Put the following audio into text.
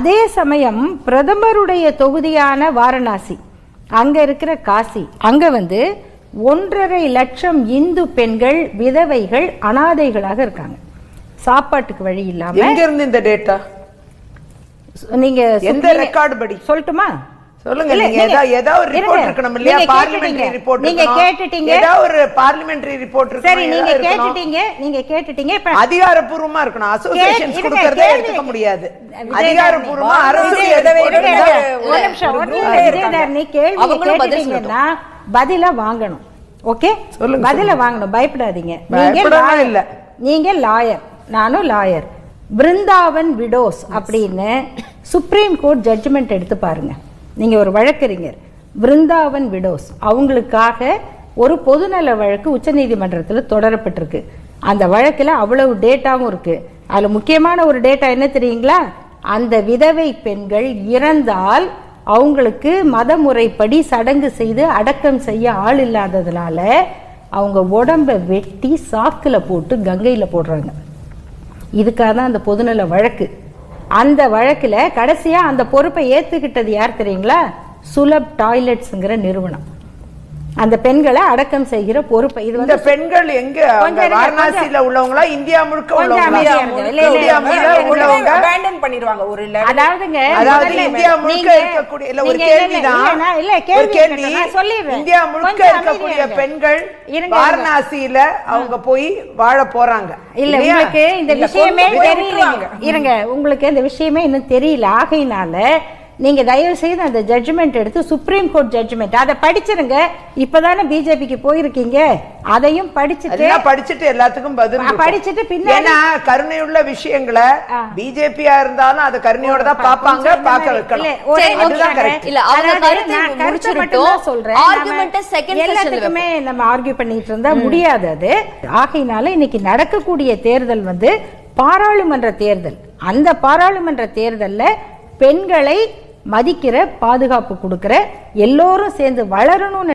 அதே சமயம் பிரதமருடைய தொகுதியான வாரணாசி அங்க இருக்கிற காசி அங்க வந்து ஒன்றரை லட்சம் இந்து பெண்கள் விதவைகள் அனாதைகளாக இருக்காங்க. சாப்பாட்டுக்கு வழி இல்லாம எங்க இருந்து இந்த டேட்டா நீங்க எந்த ரெக்கார்டு படி? சொல்லட்டுமா? சொல்லுங்க நீங்க நீங்க- ஏதா ஏதாவது ஒரு ரிப்போர்ட். இருக்கணும் இல்லையா? நீங்க பார்லிமெண்டரி. ரிப்போர்ட் நீங்க கேட்டுட்டீங்க. ஏதாவது ஒரு பார்லிமெண்டரி ரிப்போர்ட் சரி இருக்கணும் நீங்க ஏதாவது இருக்கணும். கேட்டுட்டீங்க நீங்க கேட்டுட்டீங்க இப்ப அதிகாரப்பூர்வமா இருக்கணும். அசோசியேஷன்ஸ் கொடுக்கறதே எடுத்துக்க முடியாது. அதிகாரப்பூர்வமா அரசு ஒரு நிமிஷம் நீ கேள்வி அவங்களும் பதில் வாங்கணும். ஓகே? சொல்லுங்க, பதில வாங்கணும் பயப்படாதீங்க. நீங்க. இல்ல. நீங்க லாயர் நானும் லாயர் பிருந்தாவன் விடோஸ் அப்படின்னு சுப்ரீம் கோர்ட் ஜட்ஜ்மெண்ட் எடுத்து பாருங்க. நீங்கள் ஒரு வழக்கறிஞர். பிருந்தாவன் விடோஸ். அவங்களுக்காக ஒரு பொதுநல வழக்கு உச்சநீதிமன்றத்தில் தொடரப்பட்டிருக்கு. அந்த வழக்கில் அவ்வளவு டேட்டாவும் இருக்குது அதில் முக்கியமான ஒரு டேட்டா என்ன தெரியுங்களா? அந்த விதவை பெண்கள் இறந்தால் அவங்களுக்கு மத முறைப்படி சடங்கு செய்து அடக்கம் செய்ய ஆள் இல்லாததுனால அவங்க உடம்ப வெட்டி சாக்கில் போட்டு கங்கையில் போடுறாங்க. இதுக்காக தான் அந்த பொதுநல வழக்கு. அந்த வழக்கில் கடைசியாக அந்த பொறுப்பை ஏற்றுக்கிட்டது யார் தெரியுங்களா? சுலப் டாய்லெட்ஸுங்கிற நிறுவனம். அந்த பெண்களை அடக்கம் செய்கிற பொறுப்பை. இது இந்த வந்து பெண்கள் எங்க? வாரணாசியில உள்ளவங்களா? இந்தியா முழுக்க உள்ளவங்க? abandon பண்ணிடுவாங்க ஒரு. அதாவதுங்க அதாவது இந்தியா முழுக்க இருக்கக்கூடிய இல்ல ஒரு இல்ல, கேள்விதான். இல்ல, கேள்வி கேள்வி. சொல்லிடுறேன். இந்தியா முழுக்க இருக்கக்கூடிய. பெண்கள் வாரணாசியில அவங்க போய் வாழ போறாங்க. இல்ல? உங்களுக்கு இந்த விஷயமே தெரியல. இருங்க உங்களுக்கு இந்த விஷயமே இன்னும் தெரியல. ஆகையினால நீங்க தயவு செய்து அந்த ஜட்ஜ்மெண்ட் எடுத்து சுப்ரீம் கோர்ட் ஜட்ஜ்மெண்ட் அதை படிச்சிருங்க. இப்பதானே பிஜேபிக்கு போயிருக்கீங்க. அதையும் படிச்சுட்டு படிச்சுட்டு எல்லாத்துக்கும் பதில். படிச்சுட்டு பின்னாடி- கருணையுள்ள விஷயங்களை. பிஜேபியா இருந்தாலும் அதை கருணையோட தான் பாப்பாங்க இல்ல, வைக்கணும். இல்ல, அவங்க கருத்தை சொல்றேன். எல்லாத்துக்குமே நம்ம ஆர்கியூ பண்ணிட்டு இருந்தா முடியாது அது. ஆகையினால இன்னைக்கு நடக்கக்கூடிய தேர்தல் வந்து பாராளுமன்ற தேர்தல். அந்த பாராளுமன்ற தேர்தல்ல பெண்களை மதிக்கிற பாதுகாப்பு கொடுக்கிற எல்லோரும் சேர்ந்து வளரணும்னு